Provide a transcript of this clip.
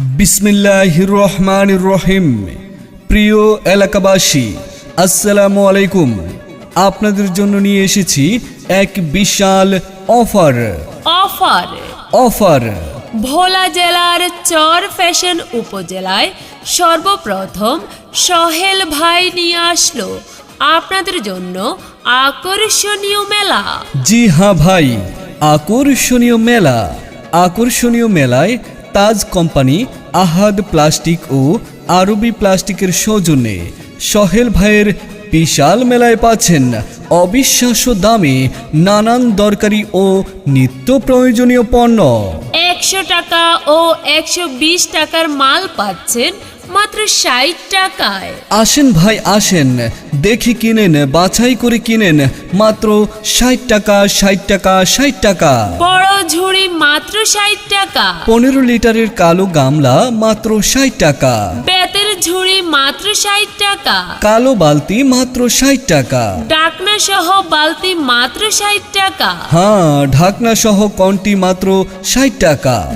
বিসমিল্লাহ রহমান রহিম। প্রিয় এলাকাবাসী আসসালামু আলাইকুম। আপনাদের জন্য নিয়ে এসেছি এক বিশাল অফার। অফার? অফার। ভোলা জেলার চর ফ্যাশন উপজেলায় সর্বপ্রথম সহেল ভাই নিয়ে আসলো আপনাদের জন্য আকর্ষণীয় মেলা। জি হ্যাঁ ভাই আকর্ষণীয় মেলা। আকর্ষণীয় মেলায় তাজ কোম্পানি আহাদ প্লাস্টিক ও আরবি প্লাস্টিকের সৌজন্যে সহেল ভাইয়ের বিশাল মেলায় পাচ্ছেন অবিশ্বাস্য দামে নানান দরকারি ও নিত্য প্রয়োজনীয় পণ্য। একশো টাকা ও একশো বিশ টাকার মাল পাচ্ছেন মাত্র ষাট টাকায়। আসেন ভাই আসেন। দেখে কিনেন বাছাই করে কিনেন। মাত্র ষাট টাকা ষাট টাকা ষাট টাকা। বড় ঝুড়ি মাত্র ষাট টাকা। পনেরো লিটারের কালো গামলা মাত্র ষাট টাকা। বেতের ঝুড়ি মাত্র ষাট টাকা। কালো বালতি মাত্র ষাট টাকা। ডাকনা সহ বালতি মাত্র ষাট টাকা। হ্যাঁ ঢাকনা সহ কন্টি মাত্র ষাট টাকা।